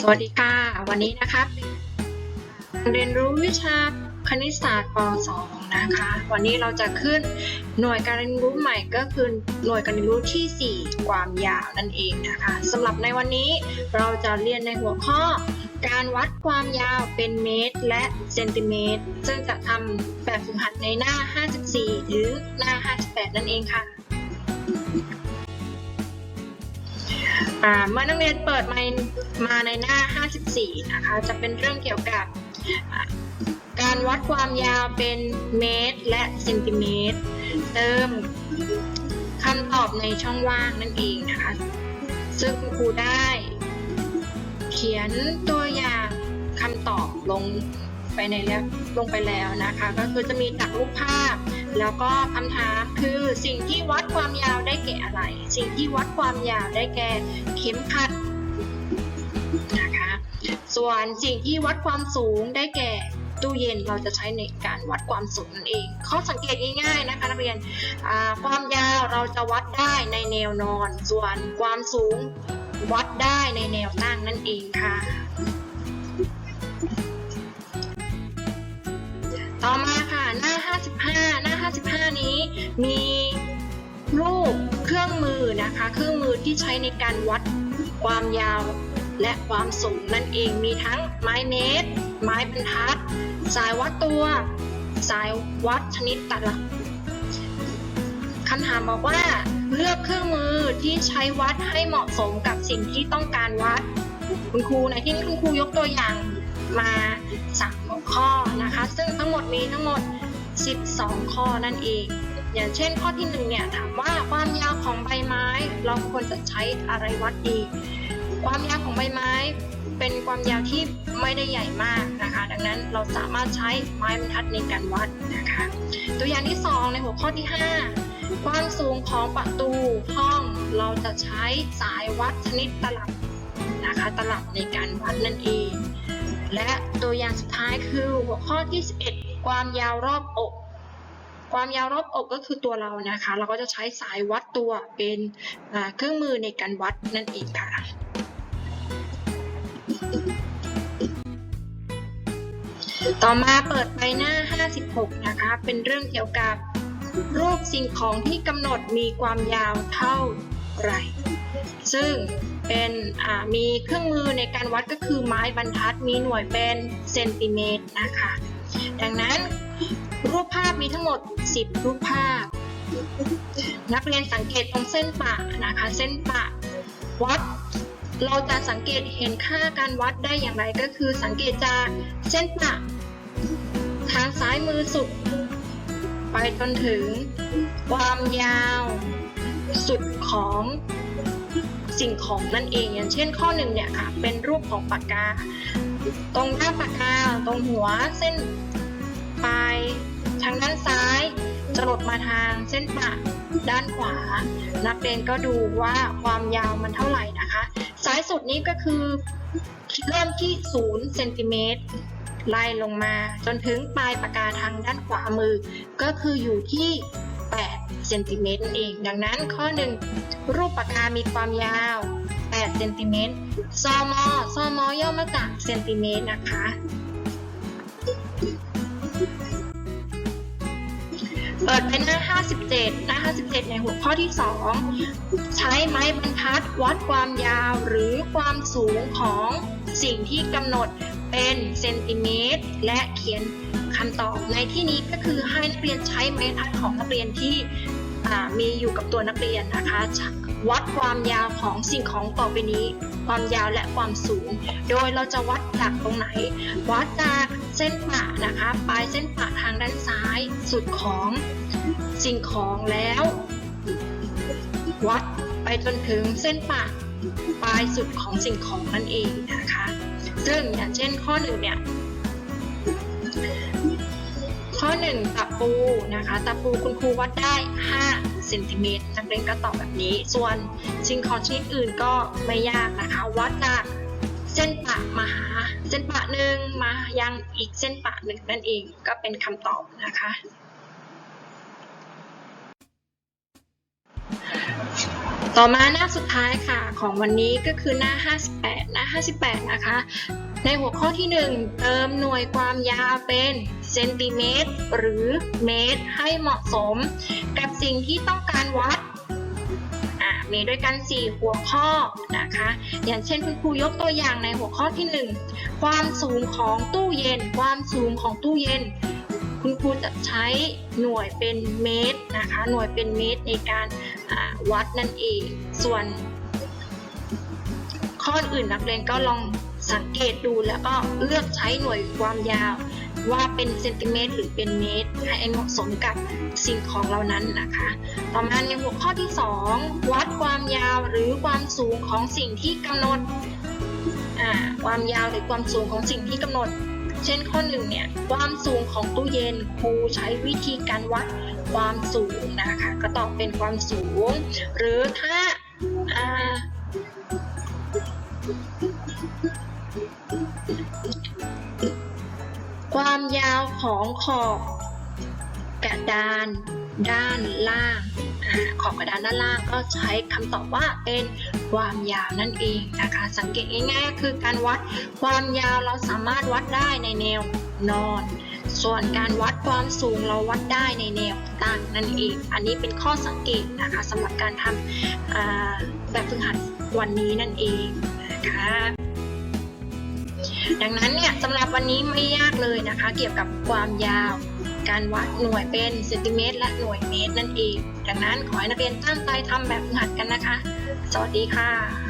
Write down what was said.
สวัสดีค่ะ วันนี้นะคะเป็นการเรียนรู้วิชาคณิตศาสตร์ป .2 นะคะ วันนี้เราจะขึ้นหน่วยการเรียนรู้ใหม่ก็คือหน่วยการเรียนรู้ที่ 4 ความยาวนั่นเองนะคะสำหรับในวันนี้เราจะเรียนในหัวข้อ การวัดความยาวเป็นเมตร และเซนติเมตร ซึ่งจะทำแบบฝึกหัดในหน้า 54ถึงหน้า 58 นั่นเองค่ะ เมื่อนักเรียนเปิดมามาในหน้า 54 นะคะ จะเป็นเรื่องเกี่ยวกับการวัดความยาวเป็นเมตร และเซนติเมตร เติมคำตอบในช่องว่างนั่นเองนะคะ ซึ่งคุณครูได้ เขียนตัวอย่างคำตอบลง ไปในแล้วลงไปแล้วนะคะ ก็คือจะมีจากรูปภาพ แล้วก็คำถามคือสิ่งที่วัดความยาวได้แก่อะไร สิ่งที่วัดความยาวได้แก่เข็มขัดนะคะ ส่วนสิ่งที่วัดความสูงได้แก่ตู้เย็นเราจะใช้ในการวัดความสูงนั่นเองข้อสังเกตง่ายๆนะคะนักเรียนความยาวเราจะวัดได้ในแนวนอน ส่วนความสูงวัดได้ในแนวตั้งนั่นเองค่ะ มีรูปเครื่องมือนะคะ เครื่องมือที่ใช้ในการวัดความยาวและความสูงนั่นเองมีทั้งไม้เมตร ไม้บรรทัด สายวัดตัว สายวัดชนิดตลับคำถามบอกว่าเลือกเครื่องมือที่ใช้วัดให้เหมาะสมกับสิ่งที่ต้องการวัด คุณครูในที่นี้คุณครูยกตัวอย่างมาสามหัวข้อนะคะ ซึ่งทั้งหมดมีทั้งหมด 12 ข้อนั่นเอง อย่างเช่นข้อที่หนึ่งเนี่ยถามว่าความยาวของใบไม้ เราควรจะใช้อะไรวัดดี ความยาวของใบไม้ เป็นความยาวที่ไม่ได้ใหญ่มากนะคะ ดังนั้นเราสามารถใช้ไม้บรรทัดในการวัดนะคะ ตัวอย่างที่ 2 ในหัวข้อที่ 5 ความสูงของประตูห้องเราจะใช้สายวัดชนิดตลับนะคะตลับในการวัดนั่นเอง และตัวอย่างสุดท้ายคือหัวข้อที่ 11 ความยาวรอบอก ความยาวรอบอกก็คือตัวเรานะคะ เราก็จะใช้สายวัดตัวเป็นเครื่องมือในการวัดนั่นเองค่ะต่อมาเปิดไปหน้า 56 นะคะ เป็นเรื่องเกี่ยวกับรูปสิ่งของที่กำหนดมีความยาวเท่าไหร่ ซึ่งเป็นมีเครื่องมือในการวัดก็คือไม้บรรทัดมีหน่วยเป็นเซนติเมตรนะคะ ดังนั้น รูปภาพมีทั้งหมด 10 รูปภาพ นักเรียนสังเกตตรงเส้นปะนะคะ เส้นปะวัด เราจะสังเกตเห็นค่าการวัดได้อย่างไรก็คือสังเกตจากเส้นปะทางซ้ายมือสุด ไปจนถึง ความยาวสุดของสิ่งของนั่นเองอย่างเช่นข้อหนึ่งเนี่ยค่ะเป็นรูปของปากกา ตรงหน้าปากกาตรงหัวเส้น ด้านซ้ายจะหลดมาทางเส้นปะด้านขวา นักเรียนก็ดูว่าความยาวมันเท่าไหร่นะคะ ซ้ายสุดนี้ก็คือเริ่มที่0เซนติเมตรไล่ลงมาจนถึงปลายปากกาทางด้านขวามือ ก็คืออยู่ที่8เซนติเมตรนั่นเอง ดังนั้นข้อหนึ่งรูปปากกามีความยาว8เซนติเมตรซอมอซอมอย่อมาจากเซนติเมตรนะคะ เปิดไปหน้า 57 หน้า 57 ในหัวข้อที่ 2 ใช้ไม้บรรทัดวัดความยาวหรือความสูงของสิ่งที่กำหนดเป็นเซนติเมตร และเขียนคำตอบในที่นี้ก็คือให้นักเรียนใช้ไม้บรรทัดของนักเรียนที่มีอยู่กับตัวนักเรียนนะคะ วัดความยาวของสิ่งของต่อไปนี้ ความยาวและความสูง โดยเราจะวัดจากตรงไหน วัดจาก เส้นปะนะคะปลายเส้นปะทางด้านซ้ายสุดของสิ่งของแล้ว วัดไปจนถึงเส้นปะปลายสุดของสิ่งของนั่นเองนะคะ ซึ่งอย่างเช่นข้อหนึ่งเนี่ยข้อหนึ่งตะปูนะคะตะปูคุณครูวัดได้ 5 เซนติเมตรนักเรียนก็ตอบแบบนี้ ส่วนสิ่งของชนิดอื่นก็ไม่ยากนะคะ วัดจาก เส้นปะมาหาเส้นปะหนึ่งมายังอีกเส้นปะหนึ่งนั่นเองก็เป็นคำตอบนะคะ ต่อมาหน้าสุดท้ายค่ะของวันนี้ก็คือหน้า 58 หน้า 58 นะคะ ในหัวข้อที่ 1 เติมหน่วยความยาวเป็นเซนติเมตรหรือเมตรให้เหมาะสม กับสิ่งที่ต้องการวัด มีด้วยกัน 4 หัวข้อนะคะ อย่างเช่นคุณครูยกตัวอย่างในหัวข้อที่ 1 ความสูงของตู้เย็น ความสูงของตู้เย็น คุณครูจะใช้หน่วยเป็นเมตรนะคะ หน่วยเป็นเมตรในการวัดนั่นเอง ส่วนข้ออื่นนักเรียนก็ลองสังเกตดูแล้วก็เลือกใช้หน่วยความยาว ว่าเป็นเซนติเมตรหรือเป็นเมตรให้เหมาะสมกับสิ่งของเหล่านั้นนะคะ ต่อมาในหัวข้อที่ 2 วัดความยาวหรือความสูงของสิ่งที่กำหนดความยาวหรือความสูงของสิ่งที่กำหนด เช่นข้อหนึ่งเนี่ยความสูงของตู้เย็นครูใช้วิธีการวัดความสูงนะคะ ก็ตอบเป็นความสูง หรือถ้า ความยาวของขอบกระดานด้านล่างขอบกระดานด้านล่างก็ใช้คำตอบว่าเป็นความยาวนั่นเองนะคะ สังเกตง่ายๆคือการวัดความยาวเราสามารถวัดได้ในแนวนอน ส่วนการวัดความสูงเราวัดได้ในแนวตั้งนั่นเอง อันนี้เป็นข้อสังเกตนะคะสำหรับการทำแบบฝึกหัดวันนี้นั่นเองนะคะ ดังนั้นเนี่ยสำหรับวันนี้ไม่ยากเลยนะคะ เกี่ยวกับความยาว การวัดหน่วยเป็นเซนติเมตรและหน่วยเมตรนั่นเอง ดังนั้นขอให้นักเรียนตั้งใจทำแบบฝึกหัดกันนะคะ สวัสดีค่ะ